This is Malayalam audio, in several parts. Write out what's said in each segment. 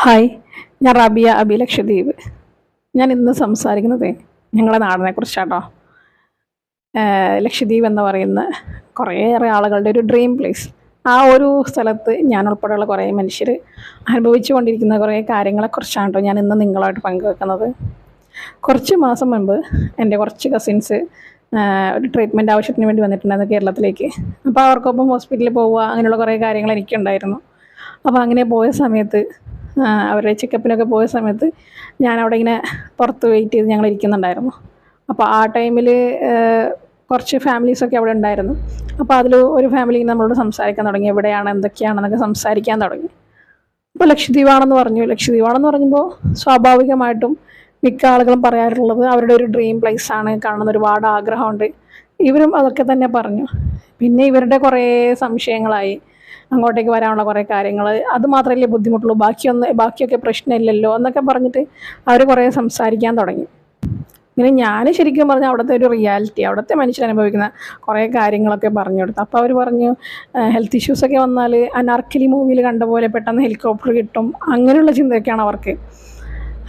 ഹായ് ഞാൻ റബിയ അബി ലക്ഷദ്വീപ്. ഞാൻ ഇന്ന് സംസാരിക്കുന്നത് ഞങ്ങളുടെ നാടിനെ കുറിച്ചാട്ടോ ലക്ഷദ്വീപ് എന്ന് പറയുന്ന കുറേയേറെ ആളുകളുടെ ഒരു ഡ്രീം പ്ലേസ് ആ ഒരു സ്ഥലത്ത് ഞാൻ ഉൾപ്പെടെയുള്ള കുറേ മനുഷ്യർ അനുഭവിച്ചു കൊണ്ടിരിക്കുന്ന കുറേ കാര്യങ്ങളെക്കുറിച്ചാണ് കേട്ടോ ഞാൻ ഇന്ന് നിങ്ങളായിട്ട് പങ്കുവെക്കുന്നത്. കുറച്ച് മാസം മുൻപ് എന്റെ കുറച്ച് കസിൻസ് ഒരു ട്രീറ്റ്മെന്റ് ആവശ്യത്തിന് വേണ്ടി വന്നിട്ടുണ്ടായിരുന്നു കേരളത്തിലേക്ക്. അപ്പോൾ അവർക്കൊപ്പം ഹോസ്പിറ്റലിൽ പോവുക അങ്ങനെയുള്ള കുറേ കാര്യങ്ങൾ എനിക്കുണ്ടായിരുന്നു. അപ്പോൾ അങ്ങനെ പോയ സമയത്ത് അവരുടെ ചെക്കപ്പിനൊക്കെ പോയ സമയത്ത് ഞാൻ അവിടെ ഇങ്ങനെ പുറത്ത് വെയിറ്റ് ചെയ്ത് ഞങ്ങൾ ഇരിക്കുന്നുണ്ടായിരുന്നു അപ്പോൾ ആ ടൈമിൽ കുറച്ച് ഫാമിലീസൊക്കെ അവിടെ ഉണ്ടായിരുന്നു. അപ്പോൾ അതിൽ ഒരു ഫാമിലി നമ്മളോട് സംസാരിക്കാൻ തുടങ്ങി. എവിടെയാണ് എന്തൊക്കെയാണെന്നൊക്കെ സംസാരിക്കാൻ തുടങ്ങി. അപ്പോൾ ലക്ഷദ്വീപാണെന്ന് പറഞ്ഞു. ലക്ഷദ്വീപാണെന്ന് പറയുമ്പോൾ സ്വാഭാവികമായിട്ടും മിക്ക ആളുകളും പറയാറുള്ളത് അവരുടെ ഒരു ഡ്രീം പ്ലേസ് ആണ്. കാണുന്ന ഒരുപാട് ആഗ്രഹമുണ്ട്. ഇവരും അതൊക്കെ തന്നെ പറഞ്ഞു. പിന്നെ ഇവരുടെ കുറേ സംശയങ്ങളായി. അങ്ങോട്ടേക്ക് വരാനുള്ള കുറേ കാര്യങ്ങൾ. അത് മാത്രമല്ലേ ബുദ്ധിമുട്ടുള്ളൂ. ബാക്കിയൊന്ന് ബാക്കിയൊക്കെ പ്രശ്നമില്ലല്ലോ എന്നൊക്കെ പറഞ്ഞിട്ട് അവർ കുറേ സംസാരിക്കാൻ തുടങ്ങി. ഇങ്ങനെ ഞാൻ ശരിക്കും പറഞ്ഞാൽ അവിടുത്തെ ഒരു റിയാലിറ്റി അവിടുത്തെ മനുഷ്യർ അനുഭവിക്കുന്ന കുറേ കാര്യങ്ങളൊക്കെ പറഞ്ഞു കൊടുത്തു. അപ്പോൾ അവർ പറഞ്ഞു ഹെൽത്ത് ഇഷ്യൂസൊക്കെ വന്നാൽ അനാർക്കലി മൂവിയിൽ കണ്ട പോലെ പെട്ടെന്ന് ഹെലികോപ്റ്റർ കിട്ടും. അങ്ങനെയുള്ള ചിന്തയൊക്കെയാണ് അവർക്ക്.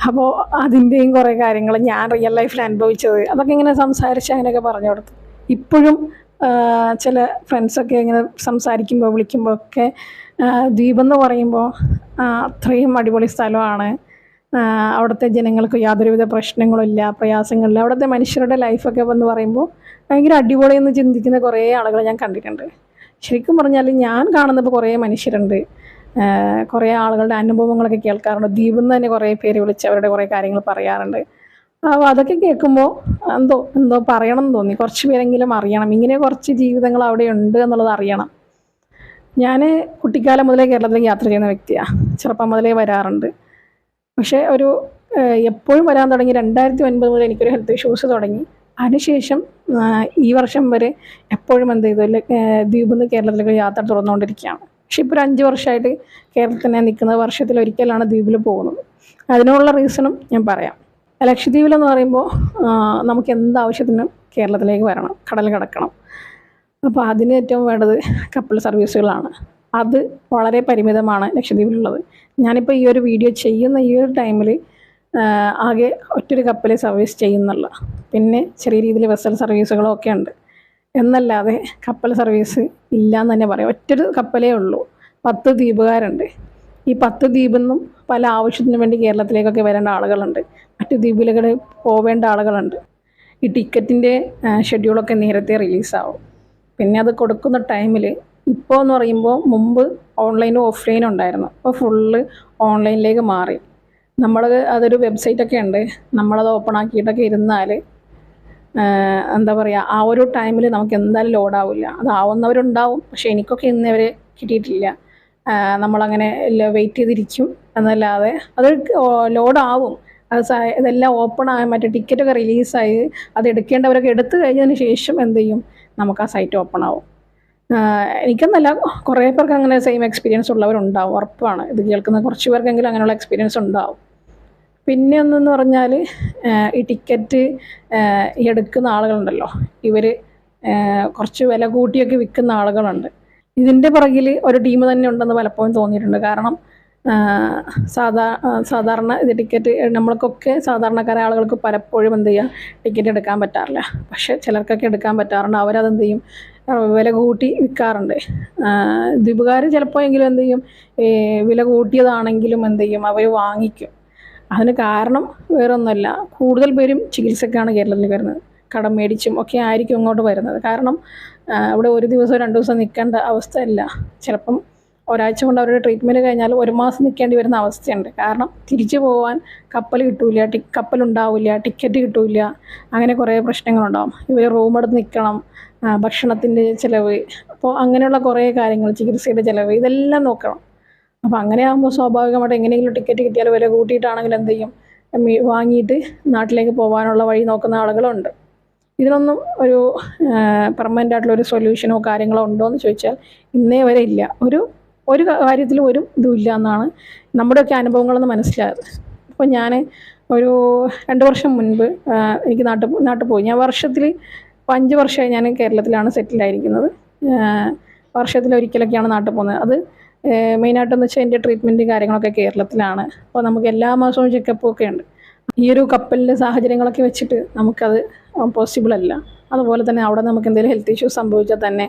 അപ്പോൾ അതിന്റെയും കുറേ കാര്യങ്ങൾ ഞാൻ റിയൽ ലൈഫിൽ അനുഭവിച്ചത്. അതൊക്കെ ഇങ്ങനെ സംസാരിച്ച് അങ്ങനെയൊക്കെ പറഞ്ഞു കൊടുത്തു. ഇപ്പോഴും ചില ഫ്രണ്ട്സൊക്കെ ഇങ്ങനെ സംസാരിക്കുമ്പോൾ വിളിക്കുമ്പോൾ ഒക്കെ ദ്വീപ് ദ്വീപെന്ന് പറയുമ്പോൾ അത്രയും അടിപൊളി സ്ഥലമാണ്. അവിടുത്തെ ജനങ്ങൾക്ക് യാതൊരുവിധ പ്രശ്നങ്ങളില്ല പ്രയാസങ്ങളില്ല അവിടുത്തെ മനുഷ്യരുടെ ലൈഫൊക്കെ എന്ന് പറയുമ്പോൾ ഭയങ്കര അടിപൊളിയെന്ന് ചിന്തിക്കുന്ന കുറേ ആളുകൾ ഞാൻ കണ്ടിട്ടുണ്ട്. ശരിക്കും പറഞ്ഞാൽ ഞാൻ കാണുന്നപ്പോൾ കുറേ മനുഷ്യരുണ്ട്. കുറേ ആളുകളുടെ അനുഭവങ്ങളൊക്കെ കേൾക്കാറുണ്ട്. ദ്വീപിൽ നിന്ന് തന്നെ കുറേ പേര് വിളിച്ച് അവരുടെ കുറേ കാര്യങ്ങൾ പറയാറുണ്ട്. അപ്പോൾ അതൊക്കെ കേൾക്കുമ്പോൾ എന്തോ എന്തോ പറയണം എന്ന് തോന്നി. കുറച്ച് പേരെങ്കിലും അറിയണം. ഇങ്ങനെ കുറച്ച് ജീവിതങ്ങൾ അവിടെ ഉണ്ട് എന്നുള്ളത് അറിയണം. ഞാൻ കുട്ടിക്കാലം മുതലേ കേരളത്തിലേക്ക് യാത്ര ചെയ്യുന്ന വ്യക്തിയാണ് ചെറുപ്പം മുതലേ വരാറുണ്ട്. പക്ഷേ ഒരു എപ്പോഴും വരാൻ തുടങ്ങി രണ്ടായിരത്തി ഒൻപത് മുതൽ എനിക്കൊരു ഹെൽത്ത് ഇഷ്യൂസ് തുടങ്ങി. അതിനുശേഷം ഈ വർഷം വരെ എപ്പോഴും എന്ത് ചെയ്തു? ദ്വീപിൽ നിന്ന് കേരളത്തിലേക്ക് യാത്ര തുറന്നുകൊണ്ടിരിക്കുകയാണ്. പക്ഷെ ഇപ്പോൾ ഒരു അഞ്ച് വർഷമായിട്ട് കേരളത്തിൽ തന്നെ നിൽക്കുന്ന വർഷത്തിൽ ഒരിക്കലാണ് ദ്വീപിൽ പോകുന്നത്. അതിനുള്ള റീസണും ഞാൻ പറയാം. ലക്ഷദ്വീപിലെന്ന് പറയുമ്പോൾ നമുക്ക് എന്ത് എന്താവശ്യത്തിനും കേരളത്തിലേക്ക് വരണം കടൽ കിടക്കണം. അപ്പോൾ അതിന് ഏറ്റവും വേണ്ടത് കപ്പൽ സർവീസുകളാണ്. അത് വളരെ പരിമിതമാണ് ലക്ഷദ്വീപിലുള്ളത്. ഞാനിപ്പോൾ ഈ ഒരു വീഡിയോ ചെയ്യുന്ന ഈ ഒരു ടൈമിൽ ആകെ ഒറ്റൊരു കപ്പൽ സർവീസ് ചെയ്യുന്നുള്ള പിന്നെ ചെറിയ രീതിയിൽ വെസൽ സർവീസുകളും ഒക്കെ ഉണ്ട്. എന്നല്ലാതെ കപ്പൽ സർവീസ് ഇല്ല എന്ന് തന്നെ പറയാം. ഒറ്റൊരു കപ്പലേ ഉള്ളൂ. പത്ത് ദ്വീപുകാരുണ്ട്. ഈ പത്ത് ദ്വീപിൽ നിന്നും പല ആവശ്യത്തിനു വേണ്ടി കേരളത്തിലേക്കൊക്കെ വരേണ്ട ആളുകളുണ്ട്. മറ്റ് ദ്വീപിലുകളിൽ പോവേണ്ട ആളുകളുണ്ട്. ഈ ടിക്കറ്റിന്റെ ഷെഡ്യൂളൊക്കെ നേരത്തെ റിലീസാവും. പിന്നെ അത് കൊടുക്കുന്ന ടൈമിൽ ഇപ്പോൾ എന്ന് പറയുമ്പോൾ മുമ്പ് ഓൺലൈനും ഓഫ്ലൈനും ഉണ്ടായിരുന്നു. അപ്പോൾ ഫുള്ള് ഓൺലൈനിലേക്ക് മാറി. നമ്മൾ അതൊരു വെബ്സൈറ്റൊക്കെ ഉണ്ട്. നമ്മളത് ഓപ്പൺ ആക്കിയിട്ടൊക്കെ ഇരുന്നാൽ എന്താ പറയുക ആ ഒരു ടൈമിൽ നമുക്ക് എന്തായാലും ലോഡാവില്ല. അതാവുന്നവരുണ്ടാവും പക്ഷേ എനിക്കൊക്കെ ഇന്നവരെ കിട്ടിയിട്ടില്ല. നമ്മളങ്ങനെ വെയിറ്റ് ചെയ്തിരിക്കും. എന്നല്ലാതെ അത് ലോഡാവും അത് ഇതെല്ലാം ഓപ്പൺ ആയ മറ്റേ ടിക്കറ്റൊക്കെ റിലീസായി അത് എടുക്കേണ്ടവരൊക്കെ എടുത്തു കഴിഞ്ഞതിന് ശേഷം എന്ത് ചെയ്യും? നമുക്ക് ആ സൈറ്റ് ഓപ്പൺ ആവും. എനിക്കെന്നല്ല കുറേ പേർക്ക് അങ്ങനെ സെയിം എക്സ്പീരിയൻസ് ഉള്ളവരുണ്ടാവും ഉറപ്പാണ്. ഇത് കേൾക്കുന്ന കുറച്ച് പേർക്കെങ്കിലും അങ്ങനെയുള്ള എക്സ്പീരിയൻസ് ഉണ്ടാവും. പിന്നെ ഒന്നെന്ന് പറഞ്ഞാൽ ഈ ടിക്കറ്റ് എടുക്കുന്ന ആളുകളുണ്ടല്ലോ. ഇവർ കുറച്ച് വില കൂട്ടിയൊക്കെ വിൽക്കുന്ന ആളുകളുണ്ട്. ഇതിന്റെ പുറകിൽ ഒരു ടീം തന്നെ ഉണ്ടെന്ന് പലപ്പോഴും തോന്നിയിട്ടുണ്ട്. കാരണം സാധാ സാധാരണ ഇത് ടിക്കറ്റ് നമ്മൾക്കൊക്കെ സാധാരണക്കാരായ ആളുകൾക്ക് പലപ്പോഴും എന്ത് ചെയ്യുക ടിക്കറ്റ് എടുക്കാൻ പറ്റാറില്ല. പക്ഷേ ചിലർക്കൊക്കെ എടുക്കാൻ പറ്റാറുണ്ട്. അവരതെന്ത് ചെയ്യും വില കൂട്ടി വിൽക്കാറുണ്ട്. ദ്വീപുകാർ ചിലപ്പോൾ എങ്കിലും എന്ത് ചെയ്യും വില കൂട്ടിയതാണെങ്കിലും എന്ത് ചെയ്യും അവർ വാങ്ങിക്കും. അതിന് കാരണം വേറൊന്നുമല്ല. കൂടുതൽ പേരും ചികിത്സക്കാണ് കേരളത്തിൽ വരുന്നത്. കടം മേടിച്ചും ഒക്കെ ആയിരിക്കും ഇങ്ങോട്ട് വരുന്നത്. കാരണം ആ, ഇവിടെ ഒരു ദിവസം രണ്ട് ദിവസം നിൽക്കേണ്ട അവസ്ഥയല്ല. ചിലപ്പം ഒരാഴ്ച കൊണ്ട് അവരുടെ ട്രീറ്റ്മെന്റ് കഴിഞ്ഞാൽ ഒരു മാസം നിൽക്കേണ്ടി വരുന്ന അവസ്ഥയുണ്ട്. കാരണം തിരിച്ചു പോകാൻ കപ്പൽ കിട്ടൂല ടി കപ്പലുണ്ടാവില്ല ടിക്കറ്റ് കിട്ടൂല. അങ്ങനെ കുറേ പ്രശ്നങ്ങളുണ്ടാവും. ഇവർ റൂം എടുത്ത് നിൽക്കണം ഭക്ഷണത്തിന്റെ ചിലവ്. അപ്പോൾ അങ്ങനെയുള്ള കുറേ കാര്യങ്ങൾ ചികിത്സയുടെ ചിലവ് ഇതെല്ലാം നോക്കണം. അപ്പോൾ അങ്ങനെ ആകുമ്പോൾ സ്വാഭാവികമായിട്ട് എങ്ങനെയെങ്കിലും ടിക്കറ്റ് കിട്ടിയാൽ വില കൂട്ടിയിട്ടാണെങ്കിൽ എന്ത് ചെയ്യും? വാങ്ങിയിട്ട് നാട്ടിലേക്ക് പോകാനുള്ള വഴി നോക്കുന്ന ആളുകളുണ്ട്. ഇതിനൊന്നും ഒരു പെർമനന്റ് ആയിട്ടുള്ള ഒരു സൊല്യൂഷനോ കാര്യങ്ങളോ ഉണ്ടോ എന്ന് ചോദിച്ചാൽ ഇന്നേ വരെ ഇല്ല. ഒരു ഒരു കാര്യത്തിലും ഒരു ഇതുമില്ല എന്നാണ് നമ്മുടെയൊക്കെ അനുഭവങ്ങളെന്ന് മനസ്സിലായത്. അപ്പോൾ ഞാൻ ഒരു രണ്ട് വർഷം മുൻപ് എനിക്ക് നാട്ടിൽ നാട്ടിൽ പോയി. ഞാൻ വർഷത്തിൽ ഇപ്പോൾ അഞ്ച് വർഷമായി ഞാൻ കേരളത്തിലാണ് സെറ്റിലായിരിക്കുന്നത് വർഷത്തിലൊരിക്കലൊക്കെയാണ് നാട്ടിൽ പോകുന്നത്. അത് മെയിനായിട്ടെന്ന് വെച്ചാൽ എന്റെ ട്രീറ്റ്മെന്റ് കാര്യങ്ങളൊക്കെ കേരളത്തിലാണ്. അപ്പോൾ നമുക്ക് എല്ലാ മാസവും ചെക്കപ്പും ഒക്കെ ഉണ്ട്. ഈ ഒരു കപ്പലിന്റെ സാഹചര്യങ്ങളൊക്കെ വെച്ചിട്ട് നമുക്കത് പോസിബിൾ അല്ല. അതുപോലെ തന്നെ അവിടെ നമുക്ക് എന്തെങ്കിലും ഹെൽത്ത് ഇഷ്യൂസ് സംഭവിച്ചാൽ തന്നെ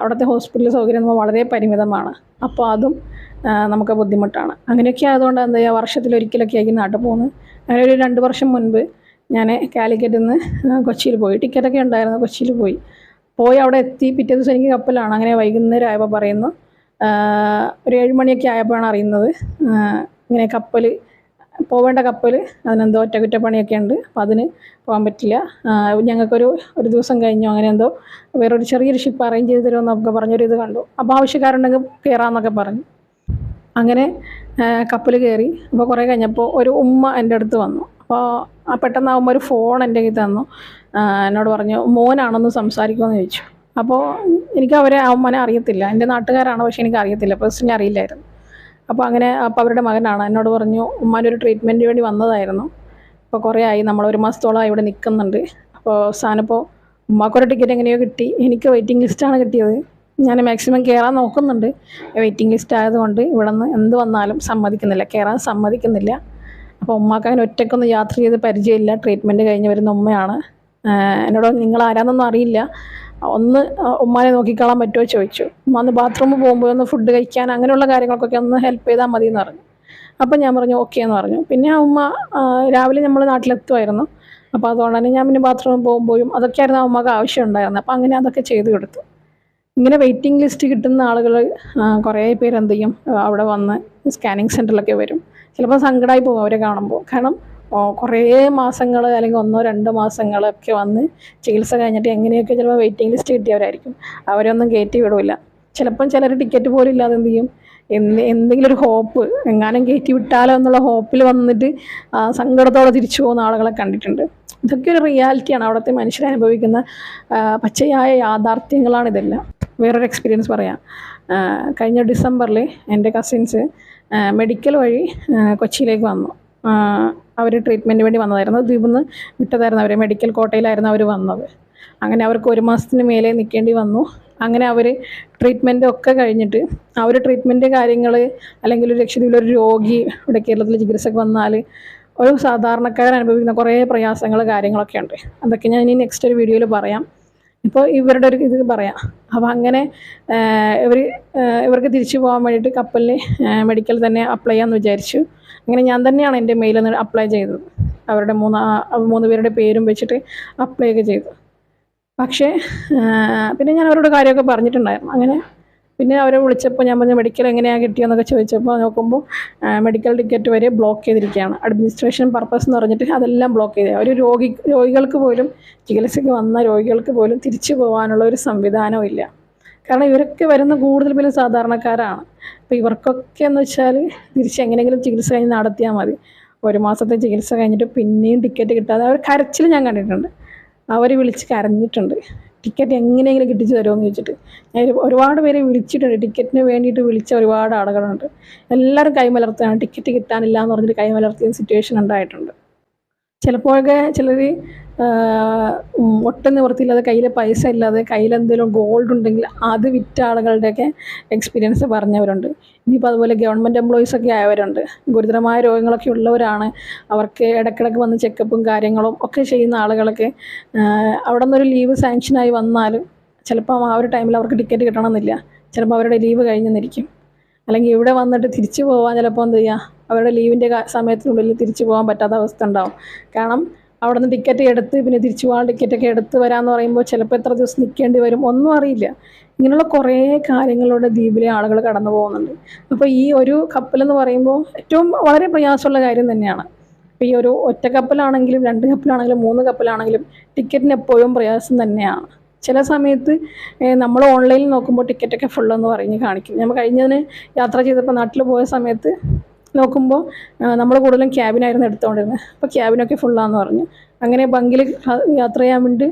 അവിടുത്തെ ഹോസ്പിറ്റൽ സൗകര്യം വളരെ പരിമിതമാണ്. അപ്പോൾ അതും നമുക്ക് ബുദ്ധിമുട്ടാണ്. അങ്ങനെയൊക്കെ ആയതുകൊണ്ട് എന്താ ചെയ്യുക വർഷത്തിലൊരിക്കലൊക്കെ ആയിരിക്കും നാട്ടിൽ പോകുന്നത്. അങ്ങനെ ഒരു രണ്ട് വർഷം മുൻപ് ഞാൻ കാലിക്കറ്റിൽ നിന്ന് കൊച്ചിയിൽ പോയി. ടിക്കറ്റൊക്കെ ഉണ്ടായിരുന്നു കൊച്ചിയിൽ പോയി. പോയി അവിടെ എത്തി. പിറ്റേ ദിവസം എനിക്ക് കപ്പലാണ്. അങ്ങനെ വൈകുന്നേരം ആയപ്പോൾ പറയുന്നു ഒരു ഏഴ് മണിയൊക്കെ ആയപ്പോഴാണ് അറിയുന്നത് ഇങ്ങനെ കപ്പൽ പോവേണ്ട കപ്പൽ അതിനെന്തോ ഒറ്റകുറ്റപ്പണിയൊക്കെ ഉണ്ട് അപ്പോൾ അതിന് പോകാൻ പറ്റില്ല. ഞങ്ങൾക്കൊരു ഒരു ദിവസം കഴിഞ്ഞോ അങ്ങനെ എന്തോ വേറൊരു ചെറിയൊരു ഷിപ്പ് അറേഞ്ച് ചെയ്ത് തരുമെന്നൊക്കെ പറഞ്ഞൊരു ഇത് കണ്ടു. അപ്പോൾ ആവശ്യക്കാരുണ്ടെങ്കിൽ കയറാമെന്നൊക്കെ പറഞ്ഞു. അങ്ങനെ കപ്പൽ കയറി അപ്പോൾ കുറേ കഴിഞ്ഞപ്പോൾ ഒരു ഉമ്മ എന്റെ അടുത്ത് വന്നു. അപ്പോൾ ആ പെട്ടെന്നാകുമ്പോൾ ഒരു ഫോൺ എന്റെ കയ്യിൽ തന്നു. എന്നോട് പറഞ്ഞു മോനാണെന്ന് സംസാരിക്കുമെന്ന് ചോദിച്ചു. അപ്പോൾ എനിക്ക് അവരെ ആ ഉമ്മനെ അറിയത്തില്ല. എന്റെ നാട്ടുകാരാണ് പക്ഷേ എനിക്ക് അറിയത്തില്ല പേഴ്സണലി അറിയില്ലായിരുന്നു. അപ്പോൾ അങ്ങനെ അപ്പോൾ അവരുടെ മകനാണ്. എന്നോട് പറഞ്ഞു ഉമ്മാനൊരു ട്രീറ്റ്മെന്റിന് വേണ്ടി വന്നതായിരുന്നു. അപ്പോൾ കുറേ ആയി. നമ്മൾ ഒരു മാസത്തോളം ഇവിടെ നിൽക്കുന്നുണ്ട് അപ്പോൾ സാധനപ്പോൾ ഉമ്മാക്കൊരു ടിക്കറ്റ് എങ്ങനെയോ കിട്ടി. എനിക്ക് വെയിറ്റിംഗ് ലിസ്റ്റാണ് കിട്ടിയത്. ഞാൻ മാക്സിമം കയറാൻ നോക്കുന്നുണ്ട്. വെയിറ്റിംഗ് ലിസ്റ്റ് ആയതുകൊണ്ട് ഇവിടെ നിന്ന് എന്ത് വന്നാലും സമ്മതിക്കുന്നില്ല. കയറാൻ സമ്മതിക്കുന്നില്ല. അപ്പോൾ ഉമ്മാക്ക് അങ്ങനെ ഒറ്റയ്ക്കൊന്നും യാത്ര ചെയ്ത് പരിചയമില്ല. ട്രീറ്റ്മെന്റ് കഴിഞ്ഞ് വരുന്ന ഉമ്മയാണ്. എന്നോട് നിങ്ങൾ ആരാന്നൊന്നും അറിയില്ല. ഒന്ന് ഉമ്മാനെ നോക്കിക്കളാൻ പറ്റുമോ ചോദിച്ചു. ഉമ്മ ഒന്ന് ബാത്റൂമിൽ പോകുമ്പോൾ ഒന്ന് ഫുഡ് കഴിക്കാൻ അങ്ങനെയുള്ള കാര്യങ്ങൾക്കൊക്കെ ഒന്ന് ഹെൽപ്പ് ചെയ്താൽ മതി എന്ന് പറഞ്ഞു. അപ്പം ഞാൻ പറഞ്ഞു ഓക്കെ എന്ന് പറഞ്ഞു. പിന്നെ ആ ഉമ്മ രാവിലെ നമ്മൾ നാട്ടിലെത്തുമായിരുന്നു അപ്പോൾ അതുകൊണ്ട് തന്നെ ഞാൻ പിന്നെ ബാത്റൂമിൽ പോകുമ്പോഴും അതൊക്കെയായിരുന്നു ആ ഉമ്മക്ക് ആവശ്യം ഉണ്ടായിരുന്നത്. അപ്പോൾ അങ്ങനെ അതൊക്കെ ചെയ്തു കൊടുത്തു. ഇങ്ങനെ വെയിറ്റിംഗ് ലിസ്റ്റ് കിട്ടുന്ന ആളുകൾ കുറേ പേര് ചെയ്യും? അവിടെ വന്ന് സ്കാനിങ് സെന്ററിലൊക്കെ വരും. ചിലപ്പോൾ സങ്കടമായി പോകും അവരെ കാണുമ്പോൾ. കാരണം കുറേ മാസങ്ങൾ അല്ലെങ്കിൽ ഒന്നോ രണ്ടോ മാസങ്ങളൊക്കെ വന്ന് ചികിത്സ കഴിഞ്ഞിട്ട് എങ്ങനെയൊക്കെ ചിലപ്പോൾ വെയിറ്റിംഗ് ലിസ്റ്റ് കിട്ടിയവരായിരിക്കും. അവരൊന്നും കയറ്റി വിടില്ല ചിലപ്പം ചിലർ ടിക്കറ്റ് പോലും ഇല്ലാതെ എന്ത് ചെയ്യും? എന്ത് എന്തെങ്കിലും ഒരു ഹോപ്പ് എങ്ങാനും കയറ്റി വിട്ടാലോ എന്നുള്ള ഹോപ്പിൽ വന്നിട്ട് സങ്കടത്തോടെ തിരിച്ചു പോകുന്ന ആളുകളെ കണ്ടിട്ടുണ്ട്. ഇതൊക്കെ ഒരു റിയാലിറ്റിയാണ് അവിടുത്തെ മനുഷ്യർ അനുഭവിക്കുന്ന പച്ചയായ യാഥാർത്ഥ്യങ്ങളാണ് ഇതെല്ലാം. വേറൊരു എക്സ്പീരിയൻസ് പറയാം. കഴിഞ്ഞ ഡിസംബറിൽ എന്റെ കസിൻസ് മെഡിക്കൽ വഴി കൊച്ചിയിലേക്ക് വന്നു. അവർ ട്രീറ്റ്മെന്റിന് വേണ്ടി വന്നതായിരുന്നു. ദ്വീപിൽ നിന്ന് വിട്ടതായിരുന്നു. അവർ മെഡിക്കൽ കോട്ടയിലായിരുന്നു അവർ വന്നത്. അങ്ങനെ അവർക്ക് ഒരു മാസത്തിന് മേലെ നിൽക്കേണ്ടി വന്നു. അങ്ങനെ അവർ ട്രീറ്റ്മെന്റ് ഒക്കെ കഴിഞ്ഞിട്ട് ആ ഒരു ട്രീറ്റ്മെന്റ് കാര്യങ്ങൾ അല്ലെങ്കിൽ ഒരു ലക്ഷദ്വീപിൽ ഒരു രോഗി ഇവിടെ കേരളത്തിൽ ചികിത്സക്ക് വന്നാൽ ഒരു സാധാരണക്കാരൻ അനുഭവിക്കുന്ന കുറേ പ്രയാസങ്ങൾ കാര്യങ്ങളൊക്കെ ഉണ്ട്. അതൊക്കെ ഞാൻ ഇനി നെക്സ്റ്റ് ഒരു വീഡിയോയിൽ പറയാം. ഇപ്പോൾ ഇവരുടെ ഒരു ഇത് പറയാം. അപ്പോൾ അങ്ങനെ ഇവർ ഇവർക്ക് തിരിച്ചു പോകാൻ വേണ്ടിയിട്ട് കപ്പലിന് മെഡിക്കൽ തന്നെ അപ്ലൈ ചെയ്യാമെന്ന് വിചാരിച്ചു. അങ്ങനെ ഞാൻ തന്നെയാണ് എന്റെ മെയിൽ ഒന്ന് അപ്ലൈ ചെയ്തത്. അവരുടെ മൂന്ന് മൂന്ന് പേരുടെ പേരും വെച്ചിട്ട് അപ്ലൈ ഒക്കെ ചെയ്തു. പക്ഷേ പിന്നെ ഞാൻ അവരോട് കാര്യമൊക്കെ പറഞ്ഞിട്ടുണ്ടായിരുന്നു. അങ്ങനെ പിന്നെ അവരെ വിളിച്ചപ്പോൾ ഞാൻ പറഞ്ഞ മെഡിക്കൽ എങ്ങനെയാണ് കിട്ടിയെന്നൊക്കെ ചോദിച്ചപ്പോൾ നോക്കുമ്പോൾ മെഡിക്കൽ ടിക്കറ്റ് വരെ ബ്ലോക്ക് ചെയ്തിരിക്കുകയാണ്. അഡ്മിനിസ്ട്രേഷൻ പർപ്പസ് എന്ന് പറഞ്ഞിട്ട് അതെല്ലാം ബ്ലോക്ക് ചെയ്ത്. ഒരു രോഗി രോഗികൾക്ക് പോലും ചികിത്സയ്ക്ക് വന്ന രോഗികൾക്ക് പോലും തിരിച്ചു പോകാനുള്ള ഒരു സംവിധാനവും ഇല്ല. കാരണം ഇവരൊക്കെ വരുന്ന കൂടുതൽ പേരും സാധാരണക്കാരാണ്. അപ്പോൾ ഇവർക്കൊക്കെ എന്ന് വെച്ചാൽ തിരിച്ച് എങ്ങനെയെങ്കിലും ചികിത്സ കഴിഞ്ഞ് നടത്തിയാൽ മതി. ഒരു മാസത്തെ ചികിത്സ കഴിഞ്ഞിട്ട് പിന്നെയും ടിക്കറ്റ് കിട്ടാതെ അവർ കരച്ചിൽ ഞാൻ കണ്ടിട്ടുണ്ട്. അവർ വിളിച്ച് കരഞ്ഞിട്ടുണ്ട്. ടിക്കറ്റ് എങ്ങനെയെങ്കിലും കിട്ടിച്ചു തരുമോ എന്ന് ചോദിച്ചിട്ട്. ഞാൻ ഒരുപാട് പേരെ വിളിച്ചിട്ടുണ്ട്. ടിക്കറ്റിന് വേണ്ടിയിട്ട് വിളിച്ച ഒരുപാട് ആളുകളുണ്ട്. എല്ലാവരും കൈമലർത്താണ് ടിക്കറ്റ് കിട്ടാനില്ല എന്ന് പറഞ്ഞിട്ട് കൈമലർത്തിയ സിറ്റുവേഷൻ ഉണ്ടായിട്ടുണ്ട്. ചിലപ്പോഴൊക്കെ ചിലർ ഒട്ടും നിവൃത്തിയില്ലാതെ കയ്യിൽ പൈസ ഇല്ലാതെ കയ്യിലെന്തെങ്കിലും ഗോൾഡ് ഉണ്ടെങ്കിൽ അത് വിറ്റ ആളുകളുടെയൊക്കെ എക്സ്പീരിയൻസ് പറഞ്ഞവരുണ്ട്. ഇനിയിപ്പോൾ അതുപോലെ ഗവൺമെന്റ് എംപ്ലോയീസൊക്കെ ആയവരുണ്ട്. ഗുരുതരമായ രോഗങ്ങളൊക്കെ ഉള്ളവരാണ്. അവർക്ക് ഇടയ്ക്കിടയ്ക്ക് വന്ന് ചെക്കപ്പും കാര്യങ്ങളും ഒക്കെ ചെയ്യുന്ന ആളുകളൊക്കെ. അവിടെ നിന്നൊരു ലീവ് സാങ്ഷനായി വന്നാലും ചിലപ്പം ആ ഒരു ടൈമിൽ അവർക്ക് ടിക്കറ്റ് കിട്ടണമെന്നില്ല. ചിലപ്പോൾ അവരുടെ ലീവ് കഴിഞ്ഞെന്നിരിക്കും. അല്ലെങ്കിൽ ഇവിടെ വന്നിട്ട് തിരിച്ചു പോകാൻ ചിലപ്പോൾ എന്ത് ചെയ്യുക അവരുടെ ലീവിന്റെ സമയത്തിനുള്ളിൽ തിരിച്ചു പോകാൻ പറ്റാത്ത അവസ്ഥ ഉണ്ടാവും. കാരണം അവിടെ നിന്ന് ടിക്കറ്റ് എടുത്ത് പിന്നെ തിരിച്ചു പോകാൻ ടിക്കറ്റൊക്കെ എടുത്ത് വരാമെന്ന് പറയുമ്പോൾ ചിലപ്പോൾ എത്ര ദിവസം നിൽക്കേണ്ടി വരും ഒന്നും അറിയില്ല. ഇങ്ങനെയുള്ള കുറേ കാര്യങ്ങളിലൂടെ ദ്വീപിലെ ആളുകൾ കടന്നു പോകുന്നുണ്ട്. അപ്പോൾ ഈ ഒരു കപ്പലെന്ന് പറയുമ്പോൾ ഏറ്റവും വളരെ പ്രയാസമുള്ള കാര്യം തന്നെയാണ്. ഇപ്പോൾ ഈ ഒരു ഒറ്റ കപ്പലാണെങ്കിലും രണ്ട് കപ്പലാണെങ്കിലും മൂന്ന് കപ്പലാണെങ്കിലും ടിക്കറ്റിന് എപ്പോഴും പ്രയാസം തന്നെയാണ്. ചില സമയത്ത് നമ്മൾ ഓൺലൈനിൽ നോക്കുമ്പോൾ ടിക്കറ്റൊക്കെ ഫുള്ളെന്ന് പറഞ്ഞ് കാണിക്കും. നമ്മൾ കഴിഞ്ഞതിന് യാത്ര ചെയ്തപ്പോൾ നാട്ടിൽ പോയ സമയത്ത് നോക്കുമ്പോൾ നമ്മൾ കൂടുതലും ക്യാബിനായിരുന്നു എടുത്തുകൊണ്ടിരുന്നത് അപ്പോൾ ക്യാബിനൊക്കെ ഫുള്ളാന്ന് പറഞ്ഞു. അങ്ങനെ ബങ്കിൽ യാത്ര ചെയ്യാൻ വേണ്ടി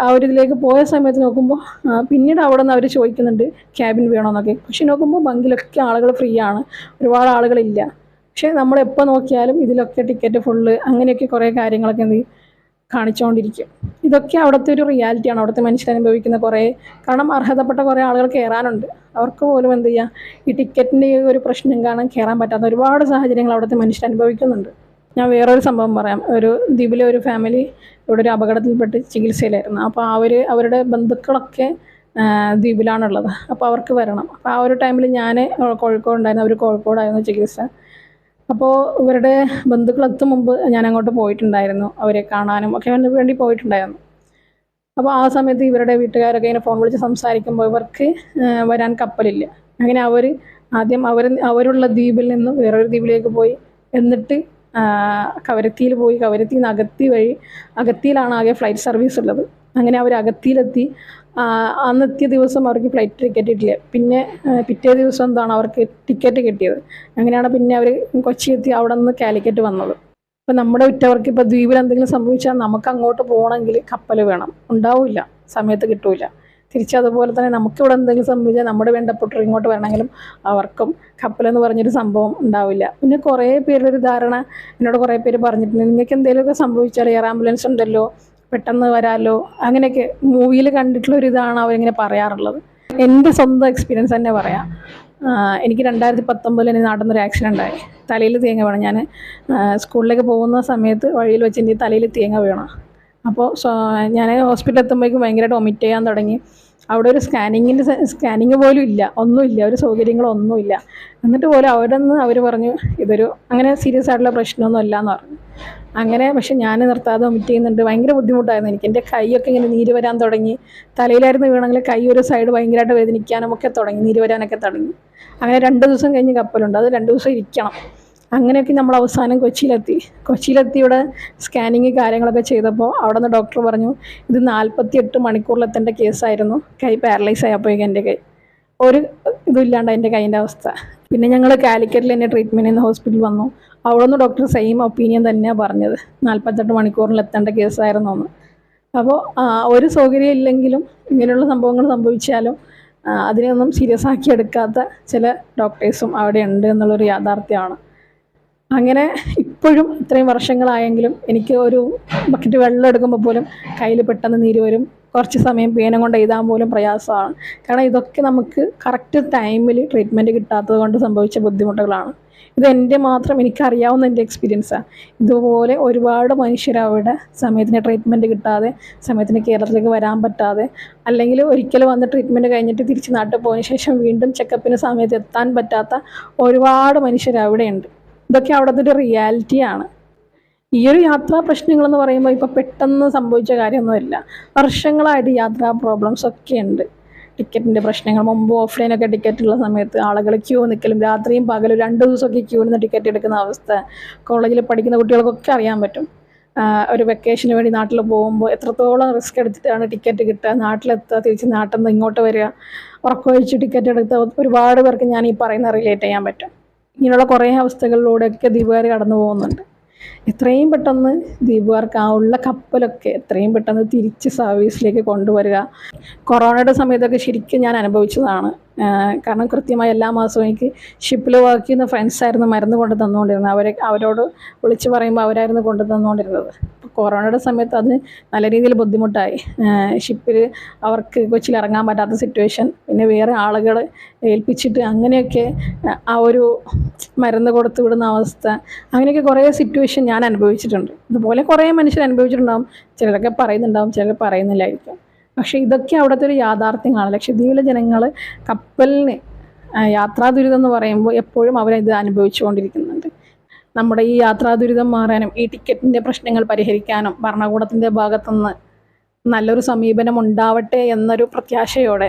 ആ, ഒരു ഇതിലേക്ക് പോയ സമയത്ത് നോക്കുമ്പോൾ പിന്നീട് അവിടെ നിന്ന് അവർ ചോദിക്കുന്നുണ്ട് ക്യാബിൻ വേണമെന്നൊക്കെ പക്ഷെ നോക്കുമ്പോൾ ബങ്കിലൊക്കെ ആളുകൾ ഫ്രീ ആണ് ഒരുപാട് ആളുകളില്ല. പക്ഷേ നമ്മൾ എപ്പോൾ നോക്കിയാലും ഇതിലൊക്കെ ടിക്കറ്റ് ഫുള്ള് അങ്ങനെയൊക്കെ കുറേ കാര്യങ്ങളൊക്കെ എന്ത് ചെയ്യും. കാണിച്ചുകൊണ്ടിരിക്കും ഇതൊക്കെ അവിടുത്തെ ഒരു റിയാലിറ്റിയാണ് അവിടുത്തെ മനുഷ്യർ അനുഭവിക്കുന്ന കുറേ കാരണം അർഹതപ്പെട്ട കുറേ ആളുകൾ കയറാനുണ്ട് അവർക്ക് പോലും എന്ത് ചെയ്യുക ഈ ടിക്കറ്റിന്റെ ഒരു പ്രശ്നം കാരണം കയറാൻ പറ്റാത്ത ഒരുപാട് സാഹചര്യങ്ങൾ അവിടുത്തെ മനുഷ്യർ അനുഭവിക്കുന്നുണ്ട്. ഞാൻ വേറൊരു സംഭവം പറയാം. ഒരു ദ്വീപിലെ ഒരു ഫാമിലി ഇവിടെ ഒരു അപകടത്തിൽപ്പെട്ട് ചികിത്സയിലായിരുന്നു. അപ്പോൾ അവർ അവരുടെ ബന്ധുക്കളൊക്കെ ദ്വീപിലാണുള്ളത്. അപ്പോൾ അവർക്ക് വരണം. അപ്പോൾ ആ ഒരു ടൈമിൽ ഞാൻ കോഴിക്കോട് ഉണ്ടായിരുന്നു അവർ കോഴിക്കോടായിരുന്നു ചികിത്സ. അപ്പോൾ ഇവരുടെ ബന്ധുക്കൾ എത്തും മുമ്പ് ഞാൻ അങ്ങോട്ട് പോയിട്ടുണ്ടായിരുന്നു അവരെ കാണാനും ഒക്കെ വേണ്ടി പോയിട്ടുണ്ടായിരുന്നു. അപ്പോൾ ആ സമയത്ത് ഇവരുടെ വീട്ടുകാരൊക്കെ ഇങ്ങനെ ഫോൺ വിളിച്ച് സംസാരിക്കുമ്പോൾ ഇവർക്ക് വരാൻ കപ്പലില്ല. അങ്ങനെ അവർ ആദ്യം അവർ അവരുള്ള ദ്വീപിൽ നിന്ന് വേറൊരു ദ്വീപിലേക്ക് പോയി എന്നിട്ട് കവരത്തിയിൽ പോയി കവരത്തിയിൽ നിന്ന് വഴി അഗത്തിയിലാണ് ആകെ ഫ്ലൈറ്റ് സർവീസ് ഉള്ളത്. അങ്ങനെ അവർ അകത്തിയിലെത്തി. അന്നെത്തിയ ദിവസം അവർക്ക് ഫ്ലൈറ്റ് ടിക്കറ്റ് കിട്ടില്ല പിന്നെ പിറ്റേ ദിവസം എന്താണ് അവർക്ക് ടിക്കറ്റ് കിട്ടിയത്. അങ്ങനെയാണ് പിന്നെ അവർ കൊച്ചി എത്തി അവിടെ നിന്ന് കാലിക്കറ്റ് വന്നത്. ഇപ്പം നമ്മുടെ ഉറ്റവർക്ക് ഇപ്പോൾ ദ്വീപിൽ എന്തെങ്കിലും സംഭവിച്ചാൽ നമുക്ക് അങ്ങോട്ട് പോകണമെങ്കിൽ കപ്പൽ വേണം. ഉണ്ടാവില്ല. സമയത്ത് കിട്ടൂല. തിരിച്ചതുപോലെ തന്നെ നമുക്കിവിടെ എന്തെങ്കിലും സംഭവിച്ചാൽ നമ്മുടെ വേണ്ടപ്പെട്ടവർ ഇങ്ങോട്ട് വരണമെങ്കിലും അവർക്കും കപ്പലെന്ന് പറഞ്ഞൊരു സംഭവം ഉണ്ടാവില്ല. പിന്നെ കുറേ പേരുടെ ഒരു ധാരണ എന്നോട് കുറേ പേര് പറഞ്ഞിട്ടുണ്ട്. നിങ്ങൾക്ക് എന്തെങ്കിലുമൊക്കെ സംഭവിച്ചാൽ എയർ ആംബുലൻസ് ഉണ്ടല്ലോ. പെട്ടെന്ന് വരാലോ? അങ്ങനെയൊക്കെ മൂവിയിൽ കണ്ടിട്ടുള്ള ഒരു ഇതാണ് അവരിങ്ങനെ പറയാറുള്ളത്. എന്റെ സ്വന്തം എക്സ്പീരിയൻസ് തന്നെ പറയാം. എനിക്ക് രണ്ടായിരത്തി പത്തൊമ്പതിൽ എനിക്ക് നടന്നൊരു ആക്സിഡന്റ് ആയി തലയിൽ തേങ്ങ വീണം. ഞാൻ സ്കൂളിലേക്ക് പോകുന്ന സമയത്ത് വഴിയിൽ വെച്ച് എന്റെ തലയിൽ തേങ്ങ വീണം. അപ്പോൾ ഞാൻ ഹോസ്പിറ്റലിൽ എത്തുമ്പോഴേക്കും ഭയങ്കരമായിട്ട് വൊമിറ്റ് ചെയ്യാൻ തുടങ്ങി. അവിടെ ഒരു സ്കാനിങ്ങിന്റെ സ്കാനിങ് പോലും ഇല്ല. ഒന്നുമില്ല. ഒരു സൗകര്യങ്ങളൊന്നുമില്ല. എന്നിട്ട് പോലും അവിടെ നിന്ന് അവർ പറഞ്ഞു ഇതൊരു അങ്ങനെ സീരിയസ് ആയിട്ടുള്ള പ്രശ്നമൊന്നും അല്ല എന്ന് പറഞ്ഞു. അങ്ങനെ പക്ഷെ ഞാൻ നിർത്താതെ വൊമിറ്റ് ചെയ്യുന്നുണ്ട്. ഭയങ്കര ബുദ്ധിമുട്ടായിരുന്നു എനിക്ക്. എന്റെ കൈയൊക്കെ ഇങ്ങനെ നീര് വരാൻ തുടങ്ങി. തലയിലായിരുന്നു വീണെങ്കിൽ കൈ ഒരു സൈഡ് ഭയങ്കരമായിട്ട് വേദനിക്കാനും ഒക്കെ തുടങ്ങി. നീര് വരാനൊക്കെ തുടങ്ങി. അങ്ങനെ രണ്ട് ദിവസം കഴിഞ്ഞ് കപ്പലുണ്ട്. അത് രണ്ട് ദിവസം ഇരിക്കണം. അങ്ങനെയൊക്കെ നമ്മൾ അവസാനം കൊച്ചിയിലെത്തി. കൊച്ചിയിലെത്തി ഇവിടെ സ്കാനിങ് കാര്യങ്ങളൊക്കെ ചെയ്തപ്പോൾ അവിടെ നിന്ന് ഡോക്ടർ പറഞ്ഞു ഇത് നാൽപ്പത്തി എട്ട് മണിക്കൂറിലെത്തേണ്ട കേസായിരുന്നു. കൈ പാരലൈസ് ആയപ്പോഴേക്കും എന്റെ കൈ. ഒരു ഇതുമില്ലാണ്ട് എന്റെ കൈന്റെ അവസ്ഥ. പിന്നെ ഞങ്ങൾ കാലിക്കറ്റിൽ തന്നെ ചെയ്യുന്ന ഹോസ്പിറ്റലിൽ വന്നു. അവിടെ നിന്ന് ഡോക്ടർ സെയിം ഒപ്പീനിയൻ തന്നെയാണ് പറഞ്ഞത്. നാൽപ്പത്തെട്ട് മണിക്കൂറിൽ എത്തേണ്ട കേസായിരുന്നു എന്ന്. അപ്പോൾ ഒരു സൗകര്യം ഇല്ലെങ്കിലും ഇങ്ങനെയുള്ള സംഭവങ്ങൾ സംഭവിച്ചാലും അതിനെയൊന്നും സീരിയസ് ആക്കി എടുക്കാത്ത ചില ഡോക്ടേഴ്സും അവിടെ ഉണ്ട് എന്നുള്ളൊരു യാഥാർത്ഥ്യമാണ്. അങ്ങനെ ഇപ്പോഴും ഇത്രയും വർഷങ്ങളായെങ്കിലും എനിക്ക് ഒരു ബക്കറ്റ് വെള്ളം എടുക്കുമ്പോൾ പോലും കയ്യിൽ പെട്ടെന്ന് നീര് വരും. കുറച്ച് സമയം പേനം കൊണ്ട് എഴുതാൻ പോലും പ്രയാസമാണ്. കാരണം ഇതൊക്കെ നമുക്ക് കറക്റ്റ് ടൈമിൽ ട്രീറ്റ്മെന്റ് കിട്ടാത്തത് കൊണ്ട് സംഭവിച്ച ബുദ്ധിമുട്ടുകളാണ്. ഇത് എന്റെ മാത്രം എനിക്കറിയാവുന്ന എന്റെ എക്സ്പീരിയൻസാണ് ഇതുപോലെ ഒരുപാട് മനുഷ്യർ അവിടെ സമയത്തിന് ട്രീറ്റ്മെന്റ് കിട്ടാതെ സമയത്തിന് കേരളത്തിലേക്ക് വരാൻ പറ്റാതെ അല്ലെങ്കിൽ ഒരിക്കൽ വന്ന് ട്രീറ്റ്മെന്റ് കഴിഞ്ഞിട്ട് തിരിച്ച് നാട്ടിൽ പോയതിന് ശേഷം വീണ്ടും ചെക്കപ്പിന് സമയത്ത് എത്താൻ പറ്റാത്ത ഒരുപാട് മനുഷ്യർ അവിടെയുണ്ട്. ഇതൊക്കെ അവിടുത്തെ ഒരു റിയാലിറ്റിയാണ്. ഈ ഒരു യാത്രാ പ്രശ്നങ്ങളെന്ന് പറയുമ്പോൾ ഇപ്പോൾ പെട്ടെന്ന് സംഭവിച്ച കാര്യമൊന്നുമില്ല. വർഷങ്ങളായിട്ട് യാത്രാ പ്രോബ്ലംസ് ഒക്കെ ഉണ്ട്. ടിക്കറ്റിന്റെ പ്രശ്നങ്ങൾ മുമ്പ് ഓഫ്ലൈനൊക്കെ ടിക്കറ്റ് ഉള്ള സമയത്ത് ആളുകൾ ക്യൂ നിൽക്കലും രാത്രിയും പകലും രണ്ട് ദിവസമൊക്കെ ക്യൂ നിന്ന് ടിക്കറ്റ് എടുക്കുന്ന അവസ്ഥ കോളേജിൽ പഠിക്കുന്ന കുട്ടികൾക്കൊക്കെ അറിയാൻ പറ്റും. ഒരു വെക്കേഷന് വേണ്ടി നാട്ടിൽ പോകുമ്പോൾ എത്രത്തോളം റിസ്ക് എടുത്തിട്ടാണ് ടിക്കറ്റ് കിട്ടുക നാട്ടിലെത്തുക തിരിച്ച് നാട്ടിൽ നിന്ന് ഇങ്ങോട്ട് വരിക ഉറക്കമൊഴിച്ച് ടിക്കറ്റ് എടുത്ത ഒരുപാട് പേർക്ക് ഞാൻ ഈ പറയുന്ന റിലേറ്റ് ചെയ്യാൻ പറ്റും. ഇങ്ങനെയുള്ള കുറേ അവസ്ഥകളിലൂടെയൊക്കെ ദ്വീപുകാർ കടന്നു പോകുന്നുണ്ട്. എത്രയും പെട്ടെന്ന് ദ്വീപുകാർക്ക് ആ ഉള്ള കപ്പലൊക്കെ എത്രയും പെട്ടെന്ന് തിരിച്ച് സർവീസിലേക്ക് കൊണ്ടുവരിക. കൊറോണയുടെ സമയത്തൊക്കെ ശരിക്കും ഞാൻ അനുഭവിച്ചതാണ്. കാരണം കൃത്യമായി എല്ലാ മാസവും എനിക്ക് ഷിപ്പിൽ വർക്ക് ചെയ്യുന്ന ഫ്രണ്ട്സായിരുന്നു മരുന്ന് കൊണ്ട് തന്നുകൊണ്ടിരുന്നത് അവരെ അവരോട് വിളിച്ച് പറയുമ്പോൾ അവരായിരുന്നു കൊണ്ട് തന്നുകൊണ്ടിരുന്നത് കൊറോണയുടെ സമയത്ത് അത് നല്ല രീതിയിൽ ബുദ്ധിമുട്ടായി. ഷിപ്പിൽ അവർക്ക് കൊച്ചിയിൽ ഇറങ്ങാൻ പറ്റാത്ത സിറ്റുവേഷൻ പിന്നെ വേറെ ആളുകൾ ഏൽപ്പിച്ചിട്ട് അങ്ങനെയൊക്കെ ആ ഒരു മരുന്ന് കൊടുത്തു വിടുന്ന അവസ്ഥ. അങ്ങനെയൊക്കെ കുറേ സിറ്റുവേഷൻ ഞാൻ അനുഭവിച്ചിട്ടുണ്ട്. ഇതുപോലെ കുറേ മനുഷ്യർ അനുഭവിച്ചിട്ടുണ്ടാകും ചിലരൊക്കെ പറയുന്നുണ്ടാകും ചിലർ പറയുന്നില്ലായിരിക്കും. പക്ഷേ ഇതൊക്കെ അവിടുത്തെ ഒരു യാഥാർത്ഥ്യമാണ് ലക്ഷദ്വീപിലെ ജനങ്ങൾ കപ്പലിന് യാത്രാ ദുരിതം എന്ന് പറയുമ്പോൾ എപ്പോഴും അവരിത് അനുഭവിച്ചുകൊണ്ടിരിക്കുന്നുണ്ട്. നമ്മുടെ ഈ യാത്രാ ദുരിതം മാറാനും ഈ ടിക്കറ്റിന്റെ പ്രശ്നങ്ങൾ പരിഹരിക്കാനും ഭരണകൂടത്തിന്റെ ഭാഗത്തുനിന്ന് നല്ലൊരു സമീപനം ഉണ്ടാവട്ടെ എന്നൊരു പ്രത്യാശയോടെ